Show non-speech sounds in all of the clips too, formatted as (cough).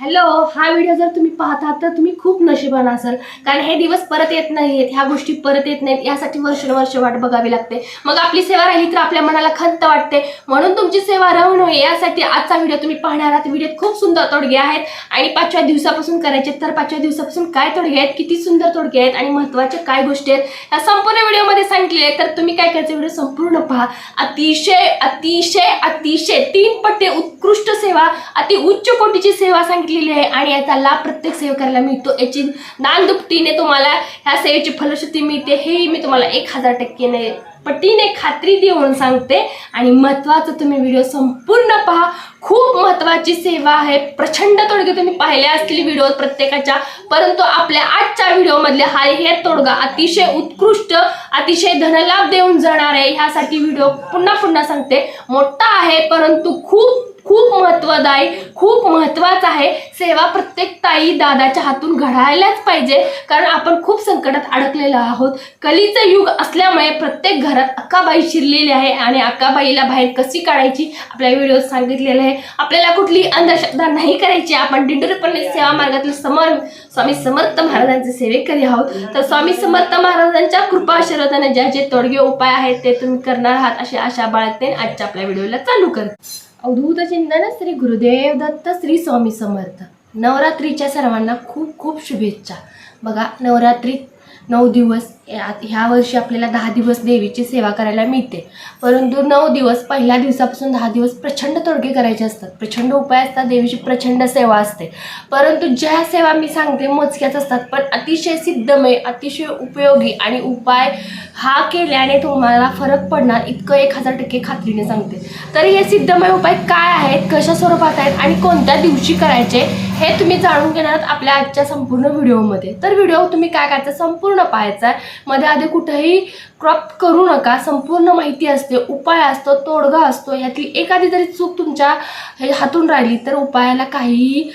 Hello हा video जर तुम्ही पाहता तर तुम्ही खूप नशिबान असाल. कारण हे दिवस परत येत नाहीत ह्या गोष्टी परत येत नाहीत यासाठी वर्षानुवर्ष वाट बघावी लागते. मग आपली सेवा राहिली तर आपल्या मनाला खंत वाटते. म्हणून तुमची सेवा राहू नये यासाठी आजचा व्हिडिओ तुम्ही पाहणार आहात. व्हिडिओत खूप सुंदर तोडगे आहेत. आणि पाचव्या दिवसापासून करायचे तर पाचव्या दिवसापासून काय तोडगे आहेत? किती सुंदर तोडगे आहेत आणि महत्त्वाचे काय गोष्टी आहेत? ह्या संपूर्ण व्हिडिओमध्ये सांगितले आहे. तर तुम्ही काय करायचं? व्हिडिओ संपूर्ण पहा. अतिशय अतिशय अतिशय तीन पट्टे उत्कृष्ट सेवा अति उच्च कोटीची सेवा सांगितली सांगितलेली आहे आणि याचा लाभ प्रत्येक सेवकाला मिळतो याची दानदुपटीने तुम्हाला ह्या सेवेची फलश्रुती मिळते. हेही मी तुम्हाला एक हजार टक्केने पटीने खात्री देऊन सांगते. आणि महत्त्वाचं तुम्ही व्हिडिओ संपूर्ण पहा. खूप महत्त्वाची सेवा आहे. प्रचंड तोडगे तुम्ही पाहिले असतील व्हिडिओ प्रत्येकाच्या. परंतु आपल्या आजच्या व्हिडिओमधले हा हे तोडगा अतिशय उत्कृष्ट अतिशय धनलाभ देऊन जाणार आहे. ह्यासाठी व्हिडिओ पुन्हा पुन्हा सांगते. मोठा आहे परंतु खूप खूप महत्वदायी खूप महत्वाचं आहे. सेवा प्रत्येक ताई दादाच्या हातून घडायलाच पाहिजे. कारण आपण खूप संकटात अडकलेलो आहोत. कलीचं युग असल्यामुळे प्रत्येक घरात अक्काबाई शिरलेली आहे आणि अक्काबाईला बाहेर कशी काढायची? आपल्या व्हिडिओत सांगितलेलं आहे. आपल्याला कुठली अंधश्रद्धा नाही करायची. आपण दिंडोरीपणे सेवा मार्गातील समर स्वामी समर्थ महाराजांचे सेवेकरी आहोत. तर स्वामी समर्थ महाराजांच्या कृपा आशीर्वादाने ज्या जे तोडगे उपाय आहेत ते तुम्ही करणार आहात अशी आशा बाळगते आजच्या आपल्या व्हिडिओला चालू कर अवधूत चिंतन श्री गुरुदेव दत्त श्री स्वामी समर्थ. नवरात्रीच्या सर्वांना खूप खूप शुभेच्छा. बघा नवरात्रीत नऊ दिवस ह्या वर्षी आपल्याला दहा दिवस देवीची सेवा करायला मिळते. परंतु नऊ दिवस पहिल्या दिवसापासून दहा दिवस प्रचंड तोडगे करायचे असतात. प्रचंड उपाय असतात देवीची प्रचंड सेवा असते. परंतु ज्या सेवा मी सांगते मोजक्याच असतात. पण अतिशय सिद्धमय अतिशय उपयोगी आणि उपाय हा केल्याने तुम्हाला फरक पडणार इतकं एक हजार टक्के खात्रीने सांगते. तर हे सिद्धमय उपाय काय आहेत कशा स्वरूपात आहेत आणि कोणत्या दिवशी करायचे हे तुम्ही जाणून घेणार आहात आपल्या आजच्या संपूर्ण व्हिडिओमध्ये. तर व्हिडिओ तुम्ही काय करायचा संपूर्ण पाहायचा आहे. मध्ये आधी कुठेही क्रॉप करू नका. संपूर्ण माहिती असते उपाय असतो तोडगा असतो. यातली एखादी जरी चूक तुमच्या हातून राहिली तर उपायाला काहीही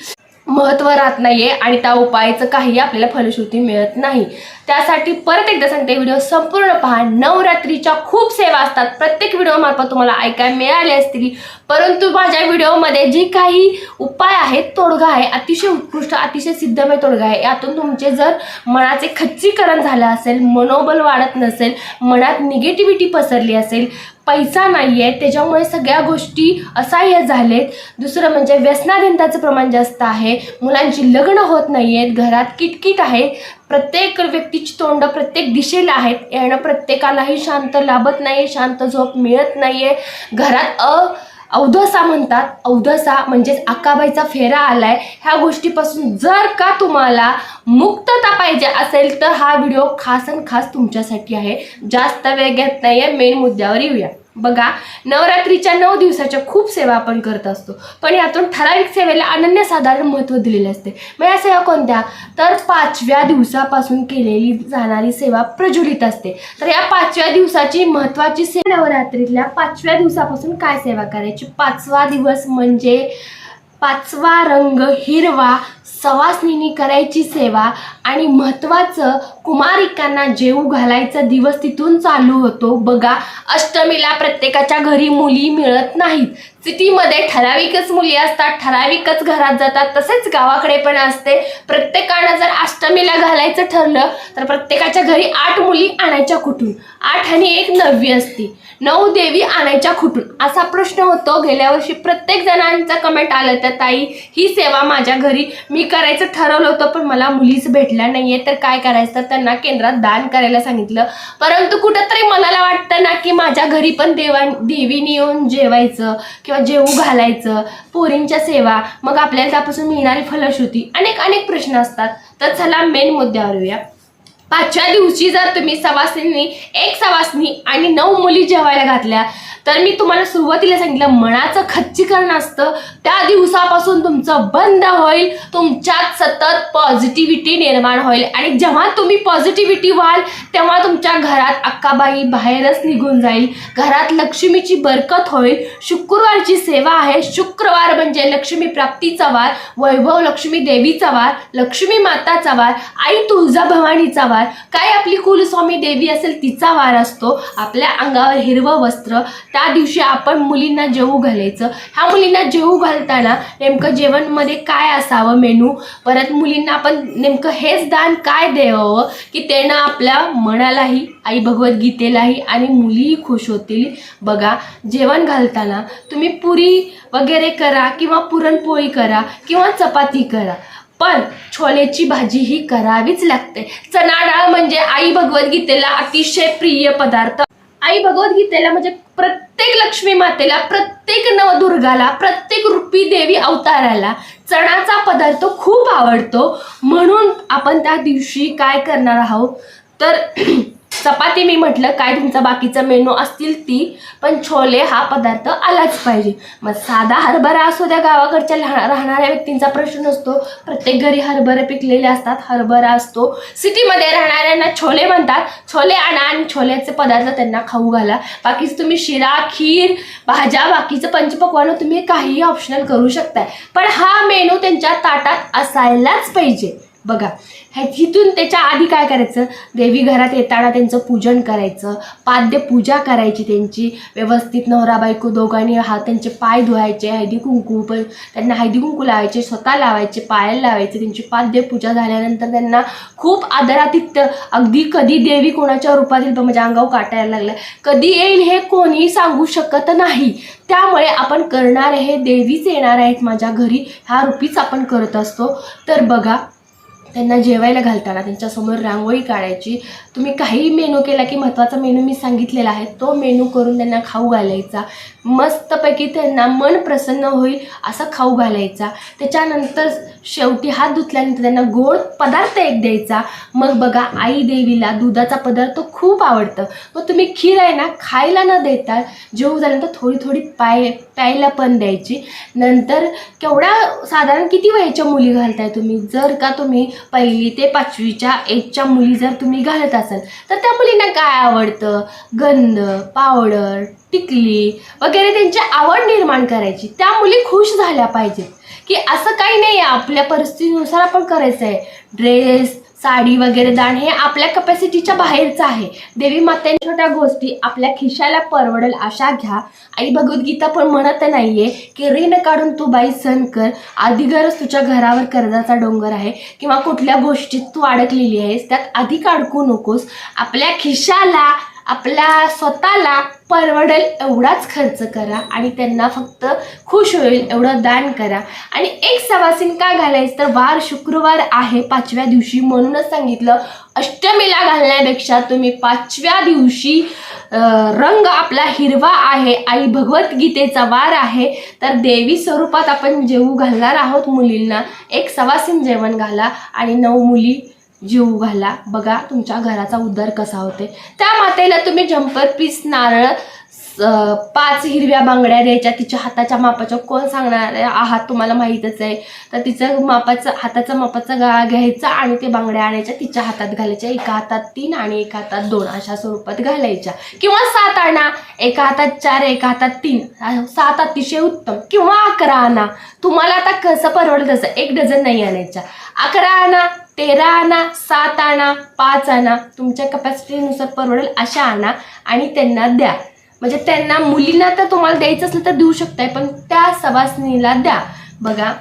महत्त्व राहत नाहीये आणि त्या उपायाचं काही आपल्याला फलश्रुती मिळत नाही. त्यासाठी परत एकदा सांगते व्हिडिओ संपूर्ण पहा. नवरात्रीच्या खूप सेवा असतात. प्रत्येक व्हिडिओमार्फत तुम्हाला ऐकायला मिळाले असतील. परंतु माझ्या व्हिडिओमध्ये जे काही उपाय आहेत तोडगा आहे अतिशय उत्कृष्ट अतिशय सिद्धमय तोडगा आहे. यातून तुमचे जर मनाचे खच्चीकरण झालं असेल मनोबल वाढत नसेल मनात निगेटिव्हिटी पसरली असेल पैसा नाही आहे त्याच्यामुळे सगळ्या गोष्टी असह्य झालेत. दुसरं म्हणजे व्यसनाधीनताचं प्रमाण जास्त आहे. मुलांची लग्न होत नाही आहेत घरात किटकिट आहे. प्रत्येक व्यक्तीची तोंड प्रत्येक दिशेला आहेत. यानं प्रत्येकालाही शांत लाभत नाही शांत झोप मिळत नाही आहे घरात अ अवधसा म्हणतात. अवधसा म्हणजेच आकाबाईचा फेरा आलाय. ह्या गोष्टीपासून जर का तुम्हाला मुक्तता पाहिजे असेल तर हा व्हिडिओ खास आणि खास तुमच्यासाठी आहे. जास्त वेळ घेत नाहीये. मेन मुद्द्यावर येऊया. बघा नवरात्रीच्या नऊ दिवसाच्या खूप सेवा आपण करत असतो. पण यातून ठराविक सेवेला अनन्यसाधारण महत्त्व दिलेले असते. मग या सेवा कोणत्या? तर पाचव्या दिवसापासून केलेली जाणारी सेवा प्रज्वलित असते. तर या पाचव्या दिवसाची महत्त्वाची सेवा नवरात्रीतल्या पाचव्या दिवसापासून काय सेवा करायची? पाचवा दिवस म्हणजे पाचवा रंग हिरवा सवासनीनी करायची सेवा. आणि महत्त्वाचं कुमारिकांना जेऊ घालायचा दिवस तिथून चालू होतो. बघा अष्टमीला प्रत्येकाच्या घरी मुली मिळत नाहीत. सिटीमध्ये ठराविकच मुली असतात ठराविकच घरात जातात तसेच गावाकडे पण असते. प्रत्येकानं जर अष्टमीला घालायचं ठरलं तर प्रत्येकाच्या घरी आठ मुली आणायच्या कुठून? आठ आणि एक नववी असती. नऊ देवी आणायच्या कुठून? असा प्रश्न होतो. गेल्या वर्षी प्रत्येक जणांचा कमेंट आलं तर ताई ही सेवा माझ्या घरी मी करायचं ठरवलं होतं पण मला मुलीच भेटली भेटल्या नाहीये तर काय करायचं? त्यांना केंद्रात दान करायला सांगितलं. परंतु कुठंतरी मनाला वाटतं ना की माझ्या घरी पण देवा देवीने येऊन जेवायचं किंवा जेवू घालायचं पोरींच्या सेवा. मग आपल्याला त्यापासून मिळणारी फलश्रुती. अनेक अनेक प्रश्न असतात. तर चला मेन मुद्द्यावर येऊया. पाचव्या दिवशी जर तुम्ही सवासनी एक सवासनी आणि नऊ मुली जेवायला घातल्या तर मी तुम्हाला सुरुवातीला सांगितलं मनाचं खच्चीकरण असतं. त्या दिवसापासून तुमचं बंद होईल तुमच्यात सतत पॉझिटिव्हिटी निर्माण होईल. आणि जेव्हा तुम्ही पॉझिटिव्हिटी व्हाल तेव्हा तुमच्या घरात अक्काबाई बाहेरच निघून जाईल. घरात लक्ष्मीची बरकत होईल. शुक्रवारची सेवा आहे. शुक्रवार म्हणजे लक्ष्मी प्राप्तीचा वार वैभव लक्ष्मी देवीचा वार लक्ष्मी माताचा वार आई तुळजाभवानीचा वार वार. काय आपली कुलस्वामी देवी असेल तिचा वार असतो. आपल्या अंगावर हिरवं वस्त्र. त्या दिवशी आपण मुलींना जेवू घालायचं. ह्या मुलींना जेवू घालताना नेमकं जेवणमध्ये काय असावं मेनू? परत मुलींना आपण नेमकं हेच दान काय द्यावं? की त्यानं आपल्या मनालाही आई भगवद्गीतेलाही आणि मुलीही खुश होतील. बघा जेवण घालताना तुम्ही पुरी वगैरे करा किंवा पुरणपोळी करा किंवा चपाती करा. पण छोलेची भाजी ही करावीच लागते. चणा डाळ म्हणजे आई भगवद्गीतेला अतिशय प्रिय पदार्थ. आई भगवद्गीतेला म्हणजे प्रत्येक लक्ष्मी मातेला प्रत्येक नवदुर्गाला प्रत्येक रुपी देवी अवताराला चणाचा पदार्थ खूप आवडतो. म्हणून आपण त्या दिवशी काय करणार आहोत? तर चपाती मी म्हटलं काय तुमचा बाकीचा मेनू असतील ती पण छोले हा पदार्थ आलाच पाहिजे. मग साधा हरभरा असू द्या गावाकडच्या लहा- राहणाऱ्या व्यक्तींचा प्रश्न असतो प्रत्येक घरी हरभरे पिकलेले असतात. हरभरा असतो. सिटीमध्ये राहणाऱ्यांना छोले म्हणतात. छोले आणा आणि छोल्याचे पदार्थ त्यांना खाऊ घाला. बाकीचं तुम्ही शिरा खीर भाज्या बाकीचं पंचपक्वानं तुम्ही काहीही ऑप्शनल करू शकताय. पण हा मेनू त्यांच्या ताटात असायलाच पाहिजे. बघा ह्या तिथून त्याच्या आधी काय करायचं? देवी घरात येताना त्यांचं पूजन करायचं पाद्य पूजा करायची त्यांची व्यवस्थित नवरा बायको दोघांनी हा त्यांचे पाय धुवायचे हळदी कुंकू पण त्यांना हळदी कुंकू लावायचे स्वतः लावायचे पायाला लावायचे त्यांची पाद्य पूजा झाल्यानंतर त्यांना खूप आदरातिथ्य. अगदी कधी देवी कोणाच्या रूपात येईल म्हणजे अंगावर काटायला लागलं कधी येईल हे कोणीही सांगू शकत नाही. त्यामुळे आपण करणारे हे देवीच येणार आहेत माझ्या घरी ह्या रूपीच आपण करत असतो. तर बघा त्यांना जेवायला घालताना त्यांच्यासमोर रांगोळी काढायची. तुम्ही काही मेनू केला की महत्त्वाचा मेनू मी सांगितलेला आहे तो मेनू करून त्यांना खाऊ घालायचा. मस्तपैकी त्यांना मन प्रसन्न होईल असा खाऊ घालायचा. त्याच्यानंतर शेवटी हात धुतल्यानंतर त्यांना गोड पदार्थ एक द्यायचा. मग बघा आई देवीला दुधाचा पदार्थ खूप आवडतं. मग तुम्ही खीर आहे ना खायला न देता जेवू झाल्यानंतर थोडी थोडी पाय प्यायला पण द्यायची. नंतर केवढ्या साधारण किती वयाच्या मुली घालताय तुम्ही? जर का तुम्ही पहिली ते पाचवीच्या एजच्या मुली जर तुम्ही घालत असाल तर त्या मुलींना काय आवडतं? गंध पावडर टिकली वगैरे त्यांची आवड निर्माण करायची. त्या मुली खुश झाल्या पाहिजेत. की असं काही नाही आहे आपल्या परिस्थितीनुसार आपण करायचं आहे ड्रेस साडी वगैरे दान हे आपल्या कपॅसिटीच्या बाहेरचं आहे. देवी मातेने छोट्या गोष्टी आपल्या खिशाला परवडेल अशा घ्या. आई भगवद्गीता पण म्हणत नाहीये की ऋण काढून तू बाई सण कर. आधी गरज तुझ्या घरावर कर्जाचा डोंगर आहे किंवा कुठल्या गोष्टीत तू अडकलेली आहेस त्यात अधिक अडकू नकोस. आपल्या खिशाला आपल्या स्वतःला परवडेल एवढाच खर्च करा आणि त्यांना फक्त खुश होईल एवढं दान करा. आणि एक सवासीन का घालायचं? तर वार शुक्रवार आहे पाचव्या दिवशी म्हणूनच सांगितलं. अष्टमीला घालण्यापेक्षा तुम्ही पाचव्या दिवशी रंग आपला हिरवा आहे आई भगवद्गीतेचा वार आहे. तर देवी स्वरूपात आपण जेवू घालणार आहोत मुलींना. एक सवासीन जेवण घाला आणि नऊ मुली जीव घाला. बघा तुमच्या घराचा उद्धार कसा होते त्या मातेला तुम्ही जम्पर पीस नारळ पाच हिरव्या बांगड्या द्यायच्या. तिच्या हाताच्या मापाच्या कोण सांगणार आहे? आहात तुम्हाला माहीतच आहे. तर तिचं मापाचं हाताचा मापाचा गा घ्यायचा आणि ते बांगड्या आणायच्या तिच्या हातात घालायच्या. एका हातात तीन आणि एका हातात दोन अशा स्वरूपात घालायच्या. किंवा सात आणा. एका हातात चार एका हातात तीन. सात अतिशय उत्तम. किंवा अकरा आणा. तुम्हाला आता कसं परवडत असं एक डझन नाही आणायच्या अकरा आणा. तेरा आणा सात आणा पाच आणा तुमच्या कपॅसिटीनुसार परवडेल अशा आणा आणि त्यांना द्या. म्हणजे त्यांना मुलींना तर तुम्हाला द्यायचं असलं तर देऊ शकताय पण त्या सवासनीला द्या. बघा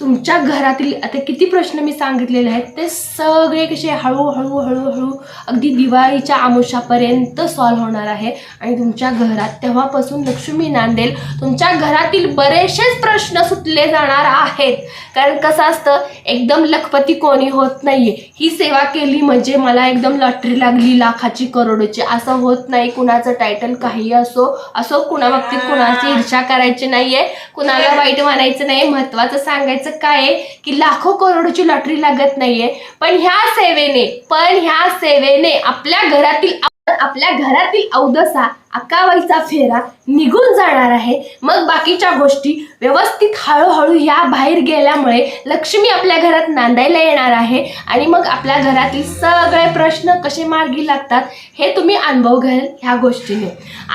तुमच्या घरातील आता किती प्रश्न मी सांगितलेले आहेत ते सगळे कसे हळूहळू हळूहळू अगदी दिवाळीच्या आमुषापर्यंत सॉल्व्ह होणार आहे. आणि तुमच्या घरात तेव्हापासून लक्ष्मी नांदेल तुमच्या घरातील बरेचसेच प्रश्न सुटले जाणार आहेत. कारण कसं असतं एकदम लखपती कोणी होत नाहीये. ही सेवा केली म्हणजे मला एकदम लॉटरी लागली लाखाची करोडोची. असं होत नाही कुणाचं टायटल काही असो असो कुणा बाबतीत कुणाची ईर्षा करायची नाही आहे कुणाला वाईट म्हणायचं नाही महत्त्वाचं सांगायचं काय आहे की लाखो करोडोची लॉटरी लागत नाहीये. पण ह्या सेवेने पण ह्या सेवेने आपल्या घरातील तर आपल्या घरातील अवदसा अकावाईचा फेरा निघून जाणार आहे. मग बाकीच्या गोष्टी व्यवस्थित हळूहळू या बाहेर गेल्यामुळे लक्ष्मी आपल्या घरात नांदायला येणार आहे आणि मग आपल्या घरातील सगळे प्रश्न कसे मार्गी लागतात हे तुम्ही अनुभव घ्याल ह्या गोष्टीने.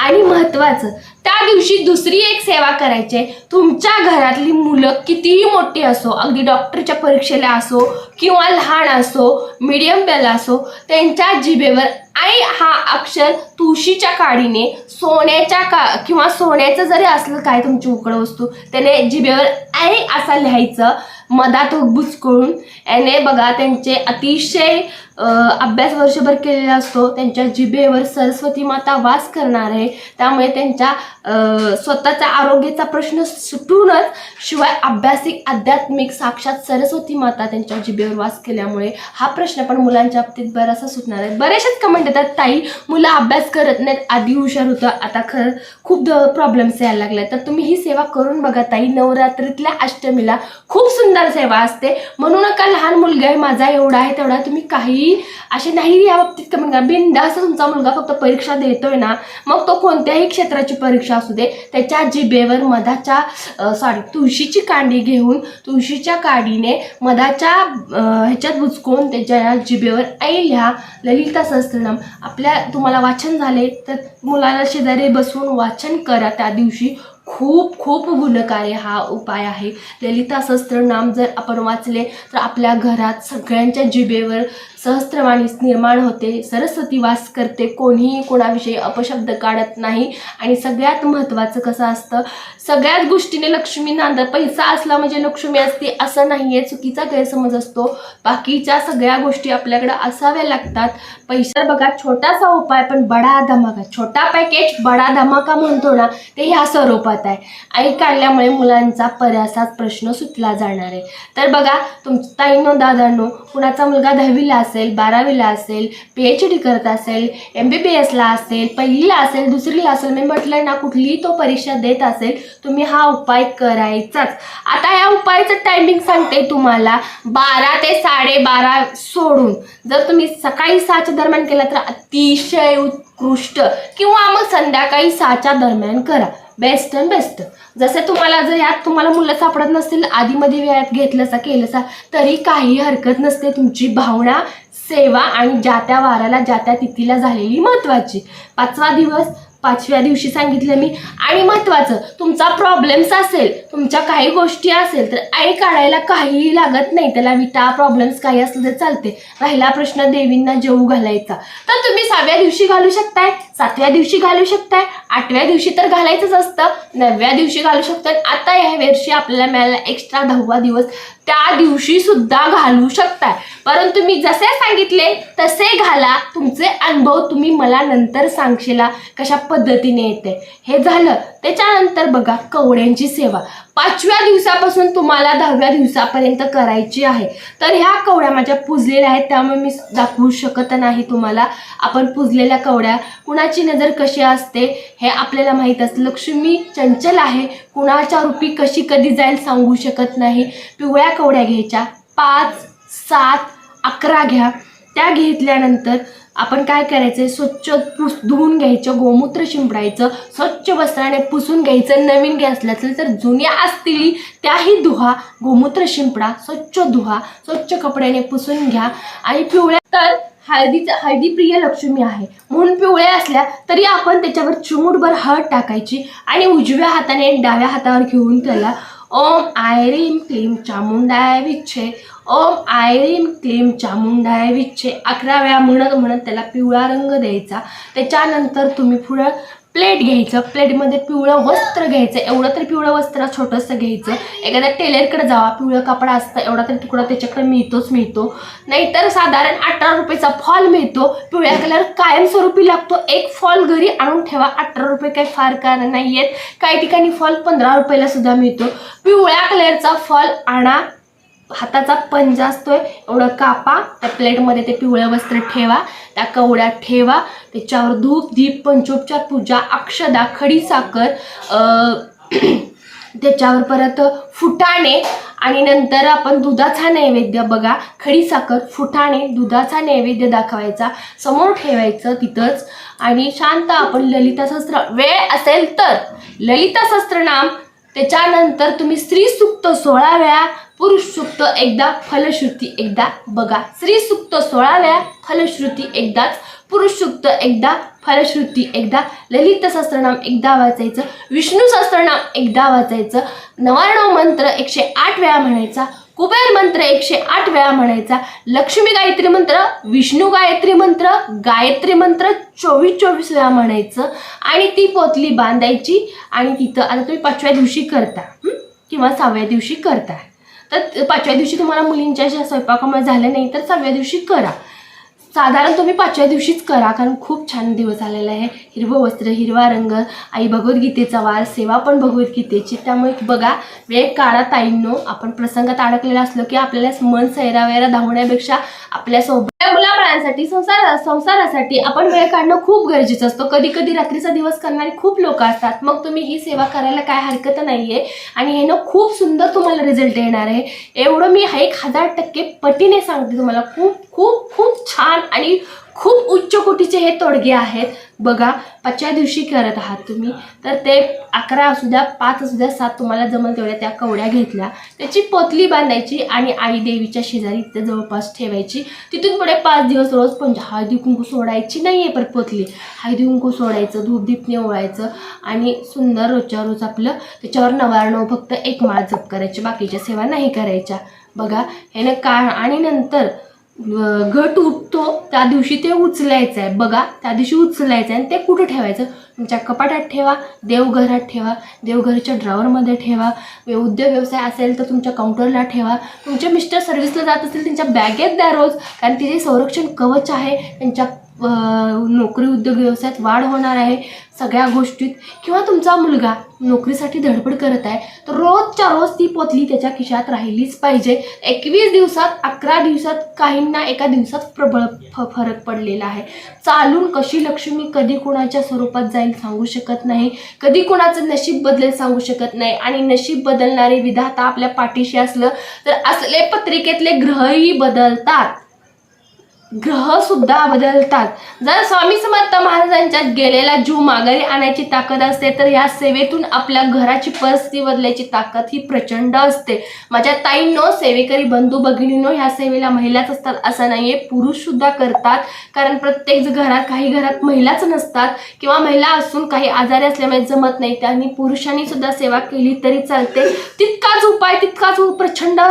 आणि महत्त्वाचं त्या दिवशी दुसरी एक सेवा करायची आहे. तुमच्या घरातली मुलं कितीही मोठी असो अगदी डॉक्टरच्या परीक्षेला असो किंवा लहान असो मीडियम बेल असो त्यांच्या जिभेवर आई हा अक्षर तुळशीच्या काडीने सोन्याच्या का किंवा सोन्याचं जरी असलं काय तुमची उकड वस्तू त्याने जिभेवर आई असा लिहायचं मधात बुचकळून. याने बघा त्यांचे अतिशय अभ्यास वर्षभर केलेला असतो. त्यांच्या जिभेवर सरस्वती माता वास करणार आहे. त्यामुळे त्यांच्या स्वतःचा आरोग्याचा प्रश्न सुटूनच शिवाय अभ्यासिक आध्यात्मिक साक्षात सरस्वती माता त्यांच्या जिभेवर वास केल्यामुळे हा प्रश्न पण मुलांच्या बाबतीत बराचसा सुटणार आहे. बरेचसेच कमेंट येतात ताई मुलं अभ्यास करत नाहीत. आधी हुशार होतं. आता खरं खूप प्रॉब्लेम्स यायला लागले तर तुम्ही ही सेवा करून बघा ताई. नवरात्रीतल्या अष्टमीला खूप सुंदर सेवा असते. म्हणून का लहान मुलगा आहे माझा एवढा आहे तेवढा तुम्ही काही की असे नाही या बाबतीत कमेंट करा बिनधास्त तुमचा मुलगा फक्त परीक्षा देतोय ना मग तो कोणत्याही क्षेत्राची परीक्षा असू दे त्याच्या जिबेवर मधाच्या सॉरी तुळशीची कांडी घेऊन तुळशीच्या काडीने मधाच्या ह्याच्यात बुचकून त्याच्या जिबेवर ऐ लिहा ललिता सहस्त्रनाम. आपल्या तुम्हाला वाचन झाले तर मुलाला शेजारी बसवून वाचन करा. त्या दिवशी खूप खूप गुणकारी हा उपाय आहे. ललिता सहस्त्रनाम जर आपण वाचले तर आपल्या घरात सगळ्यांच्या जिबेवर सहस्त्रवाणीस निर्माण होते. सरस्वती वास करते. कोणीही कोणाविषयी अपशब्द काढत नाही. आणि सगळ्यात महत्त्वाचं कसं असतं? सगळ्याच गोष्टीने लक्ष्मी नांदत. पैसा असला म्हणजे लक्ष्मी असते. असं नाही आहे चुकीचा गैरसमज असतो. बाकीच्या सगळ्या गोष्टी आपल्याकडे असाव्या लागतात. पैसा बघा छोटासा उपाय पण बडा धमाका. छोटा पॅकेज बडा धमाका म्हणतो ना ते ह्या स्वरूपात आहे. आई काढल्यामुळे मुलांचा पर्यासाच प्रश्न सुटला जाणार आहे. तर बघा तुम ताईनो दादांनो कुणाचा मुलगा दहावीला असेल बारावीला असेल पी एच डी करत असेल एम बी बी एसला असेल पहिलीला असेल दुसरीला असेल मी म्हटलं ना कुठलीही तो परीक्षा देत असेल तुम्ही हा उपाय करायचाच. आता या उपायाचं टायमिंग सांगते तुम्हाला. बारा ते साडेबारा सोडून जर तुम्ही सकाळी सहाच्या दरम्यान केला तर अतिशय उत्कृष्ट. किंवा मग संध्याकाळी सहाच्या दरम्यान करा. बेस्ट अँड बेस्ट जसं तुम्हाला जर यात तुम्हाला मुलं सापडत नसतील आधीमध्ये वेळात घेतलंसा केलंसा तरी काही हरकत नसते. तुमची भावना सेवा आणि ज्या त्या वाराला ज्या त्या तिथीला झालेली महत्त्वाची. पाचवा दिवस पाचव्या दिवशी सांगितलं मी. आणि महत्त्वाचं तुमचा प्रॉब्लेम्स असेल तुमच्या काही गोष्टी असेल तर आई काढायला काहीही लागत नाही. त्याला विटा प्रॉब्लेम्स काही असलं तर चालते. राहिला प्रश्न देवींना जेऊ घालायचा. तर तुम्ही सहाव्या दिवशी घालू शकताय सातव्या दिवशी घालू शकताय आठव्या दिवशी तर घालायचंच असतं. नवव्या दिवशी घालू शकतात आता या वर्षी आपल्याला मिळाला एक्स्ट्रा दहावा दिवस. त्या दिवशी सुद्धा घालू शकताय. परंतु मी जसे सांगितले तसे घाला. तुमचे अनुभव तुम्ही मला नंतर सांगशीला कशा पद्धतीने येते. हे झालं. त्याच्यानंतर बघा कवड्यांची सेवा. पाचव्या दिवसापासून तुम्हाला दहाव्या दिवसापर्यंत करायची आहे. तर ह्या कवड्या माझ्या पुजलेल्या आहेत. त्यामुळे मी दाखवू शकत नाही तुम्हाला. आपण पुजलेल्या कवड्या कुणाची नजर कशी असते हे आपल्याला माहीत असतं. लक्ष्मी चंचल आहे. कुणाच्या रूपी कशी कधी जाईल सांगू शकत नाही. पिवळ्या कवड्या घ्यायच्या. पाच सात अकरा घ्या. त्या घेतल्यानंतर आपण काय करायचं स्वच्छ पुस धुवून घ्यायचं गोमूत्र शिंपडायचं स्वच्छ वस्त्राने पुसून घ्यायचं नवीन घ्या असलं असेल तर जुन्या असतील. त्याही धुवा गोमूत्र शिंपडा स्वच्छ धुवा स्वच्छ कपड्याने पुसून घ्या. आणि पिवळ्या तर हळदीचं हळदीप्रिय लक्ष्मी आहे. म्हणून पिवळ्या असल्या तरी आपण त्याच्यावर चिमूटभर हळद टाकायची आणि उजव्या हाताने डाव्या हातावर घेऊन त्याला ओम आयरीम क्लीम चामुंडाय विच्छे. ओम आयरीम क्लीम चामुंडाय विच्छे. अकरा वेळा म्हणत म्हणत त्याला पिवळा रंग द्यायचा. त्याच्यानंतर तुम्ही पुढं प्लेट घ्यायचं. प्लेटमध्ये पिवळं वस्त्र घ्यायचं. एवढं तरी पिवळं वस्त्र छोटंसं घ्यायचं. एखाद्या टेलरकडे जावा. पिवळं कपडा असतं. एवढा तरी तुकडा त्याच्याकडे मिळतोच मिळतो. नाहीतर साधारण अठरा रुपयेचा फॉल मिळतो. पिवळ्या कलर कायमस्वरूपी लागतो. एक फॉल घरी आणून ठेवा. अठरा रुपये काही फार कारण नाही आहेत काही ठिकाणी फॉल पंधरा रुपयाला सुद्धा मिळतो. पिवळ्या कलरचा फॉल आणा. हाताचा पंजा असतोय एवढं कापा त्या प्लेटमध्ये ते पिवळं वस्त्र ठेवा त्या कवड्या ठेवा त्याच्यावर धूप दीप पंचोपचार पूजा अक्षदा खडी साखर (clears throat) त्याच्यावर परत फुटाणे आणि नंतर आपण दुधाचा नैवेद्य बघा. खडी साखर फुटाणे दुधाचा नैवेद्य दाखवायचा. समोर ठेवायचं तिथंच. आणि शांत आपण ललिता सहस्त्र वेळ असेल तर. ललिता सहस्त्रनाम त्याच्यानंतर तुम्ही स्त्री सुक्त सोळा वेळा पुरुष सुक्त एकदा फलश्रुती एकदा. बघा स्त्री सुक्त सोळा वेळा फलश्रुती एकदाच. पुरुष सुक्त एकदा फलश्रुती एकदा. ललित सहस्त्रनाम एकदा वाचायचं. विष्णू सहस्त्रनाम एकदा वाचायचं. नवारणव मंत्र एकशे आठ वेळा म्हणायचा. कुबेर मंत्र एकशे आठ वेळा म्हणायचा. लक्ष्मी गायत्री मंत्र विष्णू गायत्री मंत्र गायत्री मंत्र चोवीस चोवीस वेळा म्हणायचं. आणि ती पोतली बांधायची. आणि तिथं आता तुम्ही पाचव्या दिवशी करता किंवा सहाव्या दिवशी करता. तर पाचव्या दिवशी तुम्हाला मुलींच्या ज्या स्वयंपाकामुळे झाल्या नाही तर सहाव्या दिवशी करा. साधारण तुम्ही पाचव्या दिवशीच करा कारण खूप छान दिवस आलेला आहे. हिरवं वस्त्र हिरवा रंग आई भगवद्गीतेचा वार सेवा पण भगवद्गीतेची. त्यामुळे बघा वेळ काळा ताईंनो. आपण प्रसंगात अडकलेला असलो की आपल्याला मन सैरावैरा धावण्यापेक्षा आपल्या त्या मुलाबाळांसाठी संसार संसारासाठी आपण वेळ काढणं खूप गरजेचं असतं. कधी कधी रात्रीचा दिवस करणारे खूप लोक असतात. मग तुम्ही ही सेवा करायला काय हरकत नाही आहे आणि हे ना खूप सुंदर तुम्हाला रिझल्ट येणार आहे. एवढं मी हा एक हजार टक्के पटीने सांगते तुम्हाला. खूप खूप खूप छान आणि खूप उच्च कोटीचे हे तोडगे आहेत. बघा पाचव्या दिवशी करत आहात तुम्ही. तर ते अकरा असू द्या पाच असू द्या सात तुम्हाला जमल तेवढ्या त्या कवड्या घेतल्या. त्याची पोतली बांधायची आणि आई देवीच्या शेजारी तिथे जवळपास ठेवायची. तिथून पुढे पाच दिवस रोज पंच हळदी कुंकू सोडायची नाही आहे पर पोतली. हळदी कुंकू सोडायचं धूपधीप दीपने आणि सुंदर रोजच्या रोज आपलं त्याच्यावर नवारणव फक्त एक माळ जप करायची बाकीच्या सेवा नाही करायच्या. बघा ह्यानं का आणि नंतर घट उठतो त्या दिवशी ते उचलायचं आहे. बघा त्या दिवशी उचलायचं आहे आणि ते कुठं ठेवायचं? तुमच्या कपाटात ठेवा देवघरात ठेवा देवघराच्या ड्रॉवरमध्ये ठेवा. उद्योग व्यवसाय असेल तर तुमच्या काउंटरला ठेवा. तुमचे मिस्टर सर्व्हिसला जात असतील त्यांच्या बॅगेत द्या रोज. कारण तिचे संरक्षण कवच आहे त्यांच्या नोकरी उद्योग व्यवसायात वाढ होणार आहे सगळ्या गोष्टीत. किंवा तुमचा मुलगा नोकरीसाठी धडपड करत आहे तर रोजच्या रोज ती पोतली त्याच्या खिशात राहिलीच पाहिजे. एकवीस दिवसात अकरा दिवसात काहींना एका दिवसात प्रबळ फ फरक पडलेला आहे. चालून कशी लक्ष्मी कधी कोणाच्या स्वरूपात जाईल सांगू शकत नाही. कधी कुणाचं नशीब बदलेल सांगू शकत नाही. आणि नशीब बदलणारे विधाता आपल्या पाठीशी असलं तर असले पत्रिकेतले ग्रहही बदलतात. ग्रह सुद्धा बदलतात. जर स्वामी समर्थ महाराजांच्यात गेलेला जीव माघारी आणायची ताकद असते तर या सेवेतून आपल्या घराची परिस्थिती बदलायची ताकद ही प्रचंड असते. माझ्या ताईंनो सेवेकरी बंधू भगिनीनो ह्या सेवेला महिलाच असतात असं नाहीये. पुरुष सुद्धा करतात कारण प्रत्येक घरात काही घरात महिलाच नसतात किंवा महिला असून काही आजारी असल्यामुळे जमत नाही. त्यांनी पुरुषांनी सुद्धा सेवा केली तरी चालते. तितकाच उपाय तितकाच प्रचंड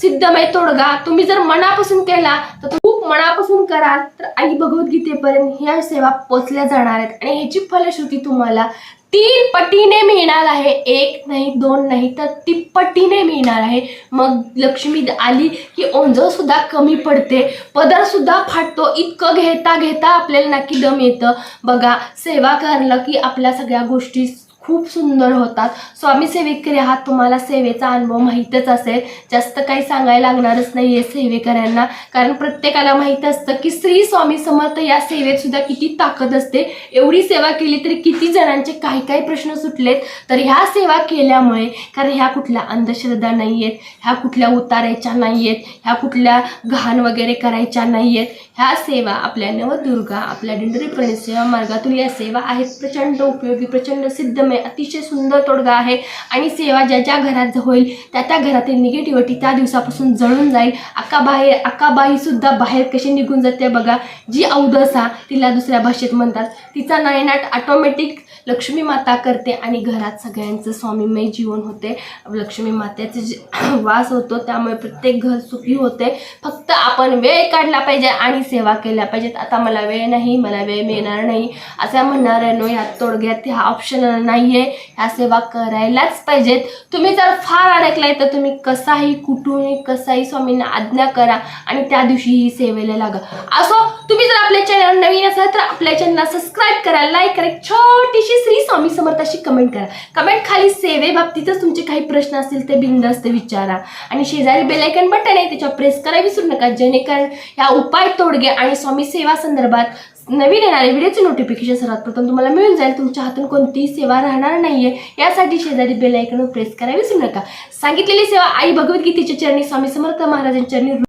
सिद्धमय तोडगा. तुम्ही जर मनापासून केला तर खूप मनापासून कराल. तर आई भगवद्गीतेपर्यंत ह्या सेवा पोचल्या जाणार आहेत. आणि ह्याची फलश्रुती तुम्हाला तीन पटीने मिळणार आहे. एक नाही दोन नाही तर तिप्पटीने मिळणार आहे. मग लक्ष्मी आली की ओंजळ सुद्धा कमी पडते. पदर सुद्धा फाटतो. इतकं घेता घेता आपल्याला नक्की दम येतं. बघा सेवा करलं की आपल्या सगळ्या गोष्टी खूप सुंदर होतात. स्वामी सेवेकरी आहात तुम्हाला सेवेचा अनुभव माहीतच असेल. जास्त काही सांगायला लागणारच नाही आहे सेवेकऱ्यांना. कारण प्रत्येकाला माहीत असतं की श्री स्वामी समर्थ या सेवेत सुद्धा किती ताकद असते. एवढी सेवा केली तरी किती जणांचे काही काही प्रश्न सुटलेत. तर ह्या सेवा केल्यामुळे कारण ह्या कुठल्या अंधश्रद्धा नाही आहेत ह्या कुठल्या उतारायच्या नाही आहेत ह्या कुठल्या घाण वगैरे करायच्या नाही आहेत ह्या सेवा आपल्या नवदुर्गा आपल्या दिंडोरी सेवा मार्गातून या सेवा आहेत. प्रचंड उपयोगी प्रचंड सिद्धमय अतिशय सुंदर तोडगा आहे. आणि सेवा ज्या ज्या घरात होईल त्या त्या घरातील निगेटिव्हिटी त्या दिवसापासून जळून जाईल. अक्का बाहेर अक्काबाई सुद्धा बाहेर कशी निघून जाते बघा. जी अवदसा तिला दुसऱ्या भाषेत म्हणतात. तिचा नायनाट ऑटोमॅटिक लक्ष्मी माता करते आणि घरात सगळ्यांचं स्वामीमय जीवन होते. लक्ष्मी मातेचे जे वास होतो त्यामुळे प्रत्येक घर सुखी होते. फक्त आपण वेळ काढला पाहिजे आणि सेवा केल्या पाहिजेत. आता मला वेळ नाही मला वेळ मिळणार नाही. असं म्हणणार आहे नो ह्या तोडग्यात ह्या ऑप्शन नाही आहे ह्या सेवा करायलाच पाहिजेत. तुम्ही जर फार अडकलाय तर तुम्ही कसाही कुठूनही कसाही स्वामींना आज्ञा करा आणि त्या दिवशी ही सेवेला लागा. असो तुम्ही जर आपल्या चॅनल नवीन असाल तर आपल्या चॅनलला सबस्क्राईब करा लाईक करा. एक छोटीशी श्री स्वामी समर्थाशी कमेंट करा. कमेंट खाली सेवे बाबतीतच तुमचे काही प्रश्न असतील ते बिंदास्त विचारा. आणि शेजारी बेलायकन बटन आहे त्याच्यावर प्रेस करा विसरू नका. जेणेकरून ह्या उपाय तोड गुडगे आणि स्वामी सेवा संदर्भात नवीन येणारे व्हिडिओचे नोटिफिकेशन सर्वात प्रथम तुम्हाला मिळून जाईल. तुमच्या हातून कोणतीही सेवा राहणार नाहीये. यासाठी शेजारी बेल आयकॉन प्रेस करा विसरू नका. सांगितलेली सेवा आई भगवद्गीतेच्या चरणी स्वामी समर्थ महाराजांच्या चरणी